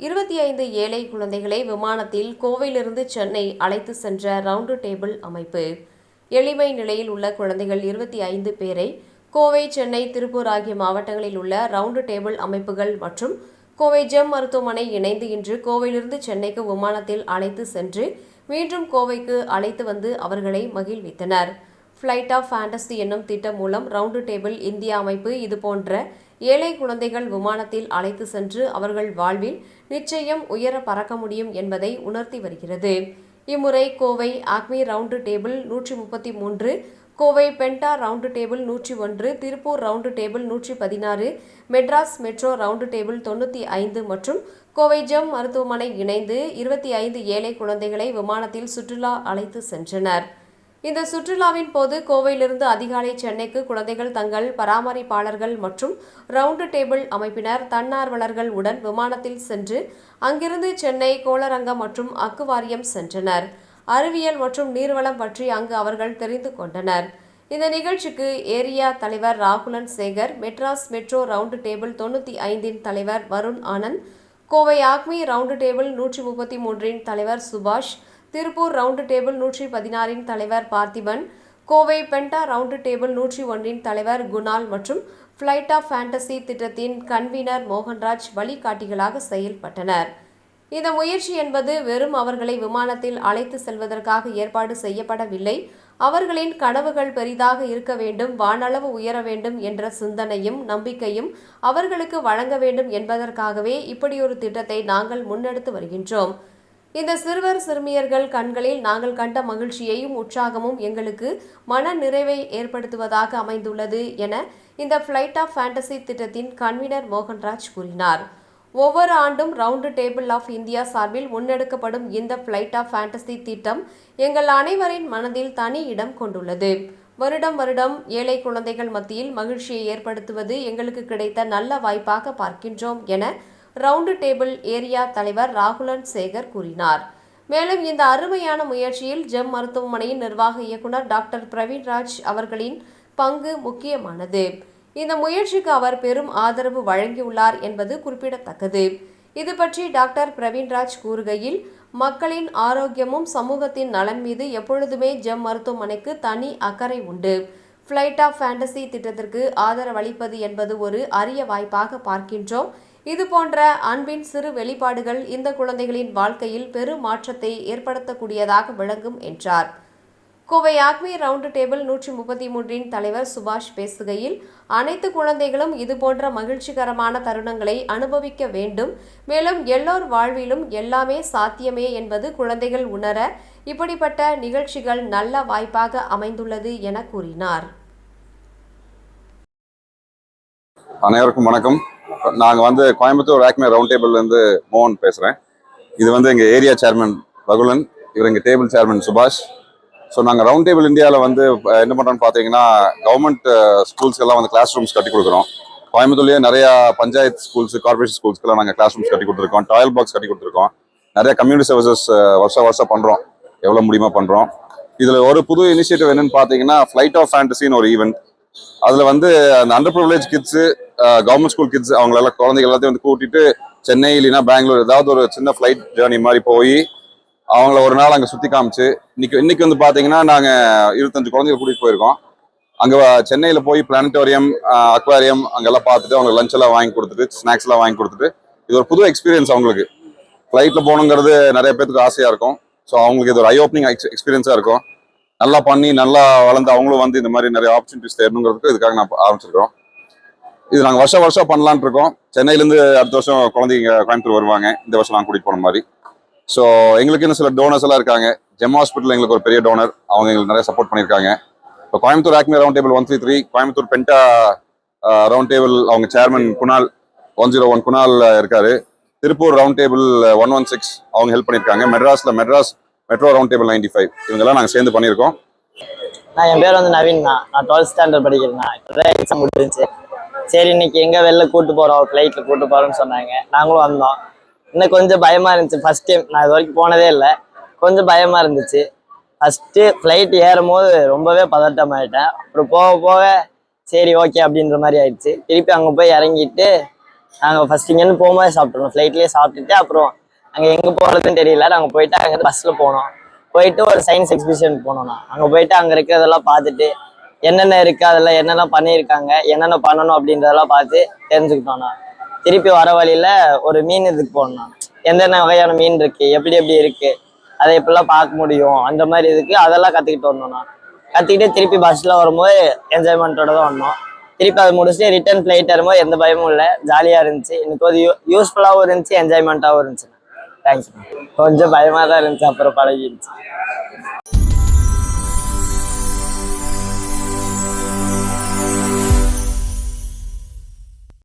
இருபத்தி ஐந்து ஏழை குழந்தைகளை விமானத்தில் கோவையிலிருந்து சென்னை அழைத்து சென்ற ரவுண்டு டேபிள் அமைப்பு. எளிமை நிலையில் உள்ள குழந்தைகள் இருபத்தி ஐந்து பேரை கோவை சென்னை திருப்பூர் ஆகிய மாவட்டங்களில் உள்ள ரவுண்டு டேபிள் அமைப்புகள் மற்றும் கோவை ஜெம் மருத்துவமனை இணைந்து இன்று கோவையிலிருந்து சென்னைக்கு விமானத்தில் அழைத்து சென்று மீண்டும் கோவைக்கு அழைத்து வந்து அவர்களை மகிழ்வித்தனர். ஃப்ளைட் ஆஃப் ஃபேண்டசி என்னும் திட்டம் மூலம் ரவுண்டு டேபிள் இந்தியா அமைப்பு இதுபோன்ற ஏழை குழந்தைகள் விமானத்தில் அழைத்து சென்று அவர்கள் வாழ்வில் நிச்சயம் உயர பறக்க முடியும் என்பதை உணர்த்தி வருகிறது. இம்முறை கோவை ஆக்மி ரவுண்டு டேபிள் நூற்றி முப்பத்தி மூன்று கோவை பென்டா ரவுண்டு டேபிள் நூற்றி ஒன்று திருப்பூர் ரவுண்டு டேபிள் நூற்றி பதினாறு மெட்ராஸ் மெட்ரோ ரவுண்டு டேபிள் தொண்ணூற்றி ஐந்து மற்றும் கோவை ஜெம் மருத்துவமனை இணைந்து இருபத்தி ஐந்து ஏழை குழந்தைகளை விமானத்தில் சுற்றுலா அழைத்து சென்றனர். இந்த சுற்றுலாவின் போது கோவையிலிருந்து அதிகாலை சென்னைக்கு குழந்தைகள் தங்கள் பராமரிப்பாளர்கள் மற்றும் ரவுண்டு டேபிள் அமைப்பினர் தன்னார்வலர்கள் உடன் விமானத்தில் சென்று அங்கிருந்து சென்னை கோளரங்கம் மற்றும் அக்குவாரியம் சென்றனர். அறிவியல் மற்றும் நீர்வளம் பற்றி அங்கு அவர்கள் தெரிந்து கொண்டனர். இந்த நிகழ்ச்சிக்கு ஏரியா தலைவர் Ragulan Sekar Madras metro round table தொண்ணூற்றி ஐந்தின் தலைவர் Varun Anand Kovai acme round table நூற்றி முப்பத்தி மூன்றின் தலைவர் சுபாஷ் திருப்பூர் ரவுண்டு டேபிள் நூற்றி பதினாறின் தலைவர் Parthiban Kovai penta round table நூற்றி ஒன்றின் தலைவர் குணால் மற்றும் ஃப்ளைட் ஆஃப் ஃபேண்டசி திட்டத்தின் கன்வீனர் மோகன்ராஜ் வழிகாட்டிகளாக செயல்பட்டனர். இந்த முயற்சி என்பது வெறும் அவர்களை விமானத்தில் அழைத்து செல்வதற்காக ஏற்பாடு செய்யப்படவில்லை. அவர்களின் கனவுகள் பெரிதாக இருக்க வேண்டும் வானளவு உயர வேண்டும் என்ற சிந்தனையும் நம்பிக்கையும் அவர்களுக்கு வழங்க வேண்டும் என்பதற்காகவே இப்படியொரு திட்டத்தை நாங்கள் முன்னெடுத்து வருகின்றோம். இந்த சிறுவர் சிறுமியர்கள் கண்களில் நாங்கள் கண்ட மகிழ்ச்சியையும் உற்சாகமும் எங்களுக்கு மன நிறைவை ஏற்படுத்துவதாக அமைந்துள்ளது என இந்த ஃப்ளைட் ஆஃப் ஃபேண்டசி திட்டத்தின் கன்வீனர் மோகன்ராஜ் கூறினார். ஒவ்வொரு ஆண்டும் ரவுண்டு டேபிள் ஆஃப் இந்தியா சார்பில் முன்னெடுக்கப்படும் இந்த ஃப்ளைட் ஆஃப் ஃபேண்டசி திட்டம் எங்கள் அனைவரின் மனதில் தனி இடம் கொண்டுள்ளது. வருடம் வருடம் ஏழை குழந்தைகள் மத்தியில் மகிழ்ச்சியை ஏற்படுத்துவது எங்களுக்கு கிடைத்த நல்ல வாய்ப்பாக பார்க்கின்றோம் என ரவுண்டு டேபிள் ஏரியா தலைவர் ராகுலன் சேகர் கூறினார். மேலும் இந்த அருமையான முயற்சியில் ஜெம் மருத்துவமனையின் நிர்வாக இயக்குனர் டாக்டர் பிரவீன்ராஜ் அவர்களின் பங்கு முக்கியமானது. இந்த முயற்சிக்கு அவர் பெரும் ஆதரவு வழங்கியுள்ளார் என்பது குறிப்பிடத்தக்கது. இது பற்றி டாக்டர் பிரவீன்ராஜ் கூறுகையில் மக்களின் ஆரோக்கியமும் சமூகத்தின் நலன் மீது எப்பொழுதுமே ஜெம் மருத்துவமனைக்கு தனி அக்கறை உண்டு. ஃப்ளைட் ஆஃப் ஃபேண்டசி திட்டத்திற்கு ஆதரவளிப்பது என்பது ஒரு அரிய வாய்ப்பாக பார்க்கின்றோம். இது போன்ற அன்பின் சிறு வெளிப்பாடுகள் இந்த குழந்தைகளின் வாழ்க்கையில் பெரும் மாற்றத்தை ஏற்படுத்தக்கூடியதாக விளங்கும் என்றார். கோவை ஆக்மி ரவுண்டு டேபிள் நூற்றி முப்பத்தி மூன்றின் தலைவர் சுபாஷ் பேசுகையில் அனைத்து குழந்தைகளும் இதுபோன்ற மகிழ்ச்சிகரமான தருணங்களை அனுபவிக்க வேண்டும். மேலும் எல்லோர் வாழ்விலும் எல்லாமே சாத்தியமே என்பது குழந்தைகள் உணர இப்படிப்பட்ட நிகழ்ச்சிகள் நல்ல வாய்ப்பாக அமைந்துள்ளது என கூறினார். அனைவருக்கும் வணக்கம். நாங்கள் வந்து கோயம்புத்தூர் ஆக்மே ரவுண்ட் டேபிள்லேருந்து மோகன் பேசுகிறேன் இது வந்து எங்கள் ஏரியா சேர்மன் ரகுலன் இவர் எங்கள் டேபிள் சேர்மன் சுபாஷ். ஸோ நாங்கள் ரவுண்ட் டேபிள் இந்தியாவில் வந்து என்ன பண்ணுறோன்னு பார்த்தீங்கன்னா கவர்மெண்ட் ஸ்கூல்ஸ்க்கு எல்லாம் வந்து கிளாஸ் ரூம்ஸ் கட்டி கொடுக்குறோம். கோயம்புத்தூர்லேயே நிறையா பஞ்சாயத்து ஸ்கூல்ஸ் கார்பரேஷன் ஸ்கூல்ஸ்க்கெல்லாம் நாங்கள் கிளாஸ் ரூம்ஸ் கட்டி கொடுத்துருக்கோம். டாய்லெட் பாக்ஸ் கட்டி கொடுத்துருக்கோம். நிறைய கம்யூனிட்டி சர்வீசஸ் வருஷம் வருஷம் பண்ணுறோம் எவ்வளோ முடியுமோ பண்ணுறோம் இதில் ஒரு புது இனிஷியேட்டிவ் என்னன்னு பார்த்தீங்கன்னா ஃப்ளைட் ஆஃப் ஃபேண்டசின்னு ஒரு ஈவெண்ட் அதில் வந்து அந்த under privilege kids government school kids அவங்களெல்லாம் குழந்தைங்க எல்லாத்தையும் வந்து கூட்டிட்டு சென்னை இல்லைன்னா பெங்களூர் ஏதாவது ஒரு சின்ன ஃப்ளைட் ஜேர்னி மாதிரி போய் அவங்கள ஒரு நாள் அங்கே சுற்றி காமிச்சு இன்னைக்கு இன்னைக்கு வந்து பார்த்தீங்கன்னா நாங்கள் இருபத்தஞ்சு குழந்தைங்க கூட்டிகிட்டு போயிருக்கோம். அங்கே சென்னையில் போய் பிளானட்டோரியம் அக்வாரியம் அங்கெல்லாம் பார்த்துட்டு அவங்க லஞ்ச் எல்லாம் வாங்கி கொடுத்துட்டு ஸ்நாக்ஸ் எல்லாம் வாங்கி கொடுத்துட்டு இது ஒரு புது எக்ஸ்பீரியன்ஸ் அவங்களுக்கு. ஃப்ளைட்டில் போகணுங்கிறது நிறைய பேத்துக்கு ஆசையாக இருக்கும். ஸோ அவங்களுக்கு இது ஒரு ஐ ஓப்பனிங் எக்ஸ்பீரியன்ஸாக இருக்கும். நல்லா பண்ணி நல்லா வளர்ந்து அவங்களும் வந்து இந்த மாதிரி நிறைய ஆப்பர்ச்சுனிட்டிஸ் தேடணுங்கிறதுக்கு இதுக்காக நான் ஆரம்பிச்சிருக்கோம் இது நாங்கள் வருஷம் வருஷம் பண்ணலான் இருக்கோம். சென்னையிலேருந்து அடுத்த வருஷம் குழந்தைங்க கோயம்புத்தூர் வருவாங்க. இந்த வருஷம் நாங்கள் கூட்டிகிட்டு போன மாதிரி. ஸோ எங்களுக்கு இன்னும் சில டோனர்ஸ் எல்லாம் இருக்காங்க. ஜெம் ஹாஸ்பிட்டல் எங்களுக்கு ஒரு பெரிய டோனர் அவங்க எங்களுக்கு நிறைய சப்போர்ட் பண்ணியிருக்காங்க. இப்போ Coimbatore acme round table one three three Coimbatore penta round table அவங்க chairman Kunal one zero one Kunal இருக்காரு. Tiruppur round table one one six அவங்க ஹெல்ப் பண்ணியிருக்காங்க. மெட்ராஸில் Madras metro round table ninety five இவங்கெல்லாம் நாங்கள் சேர்ந்து பண்ணியிருக்கோம். நான் என் பேர் வந்து நவீன் நான் டுவெல்த் ஸ்டாண்டர்ட் படிக்கிறேன் எக்ஸாம் முடிஞ்சிச்சு. சரி இன்னைக்கு எங்கே வெளில கூட்டு போகிறோம் ஃப்ளைட்டில் கூட்டு போகிறோம்னு சொன்னாங்க. நாங்களும் வந்தோம். இன்னும் கொஞ்சம் பயமாக இருந்துச்சு. ஃபர்ஸ்ட் டைம் நான் இது வரைக்கும் போனதே இல்லை. கொஞ்சம் பயமாக இருந்துச்சு. ஃபஸ்ட்டு ஃப்ளைட் ஏறும் போது ரொம்பவே பதட்டம் ஆயிட்டேன் அப்புறம் போக போக சரி ஓகே அப்படின்ற மாதிரி ஆயிடுச்சு. திருப்பி அங்கே போய் இறங்கிட்டு நாங்கள் ஃபஸ்ட் இங்கேருந்து போகும்போது சாப்பிட்ருவோம் ஃப்ளைட்லேயே சாப்பிட்டுட்டு அப்புறம் அங்கே எங்கே போகிறதுன்னு தெரியல. நாங்கள் போயிட்டு அங்கே பஸ்ஸில் போனோம். போயிட்டு ஒரு சயின்ஸ் எக்ஸிபிஷன் நான். அங்கே போயிட்டு அங்கே இருக்கிறதெல்லாம் பார்த்துட்டு என்னென்ன இருக்கு அதெல்லாம் என்னென்ன பண்ணியிருக்காங்க என்னென்ன பண்ணணும் அப்படின்றதெல்லாம் பார்த்து தெரிஞ்சுக்கிட்டோம்ண்ணா திருப்பி வர வழியில ஒரு மீன் இதுக்கு போனோம்ண்ணா எந்தென்ன வகையான மீன் இருக்கு எப்படி எப்படி இருக்கு அதை எப்படிலாம் பார்க்க முடியும் அந்த மாதிரி இதுக்கு அதெல்லாம் கற்றுக்கிட்டு வந்தோம்ண்ணா கற்றுக்கிட்டு திருப்பி பஸ்ஸில் வரும்போது என்ஜாய்மெண்ட்டோட தான் வந்தோம். திருப்பி அதை முடிச்சுட்டு ரிட்டர்ன் ஃப்ளைட் வரும்போது எந்த பயமும் இல்லை ஜாலியாக இருந்துச்சு. எனக்கு ஒரு யூ யூஸ்ஃபுல்லாகவும் இருந்துச்சு என்ஜாய்மெண்ட்டாகவும் இருந்துச்சு. தேங்க்ஸ் கொஞ்சம் பயமாக தான் இருந்துச்சு அப்புறம் பழகிடுச்சு.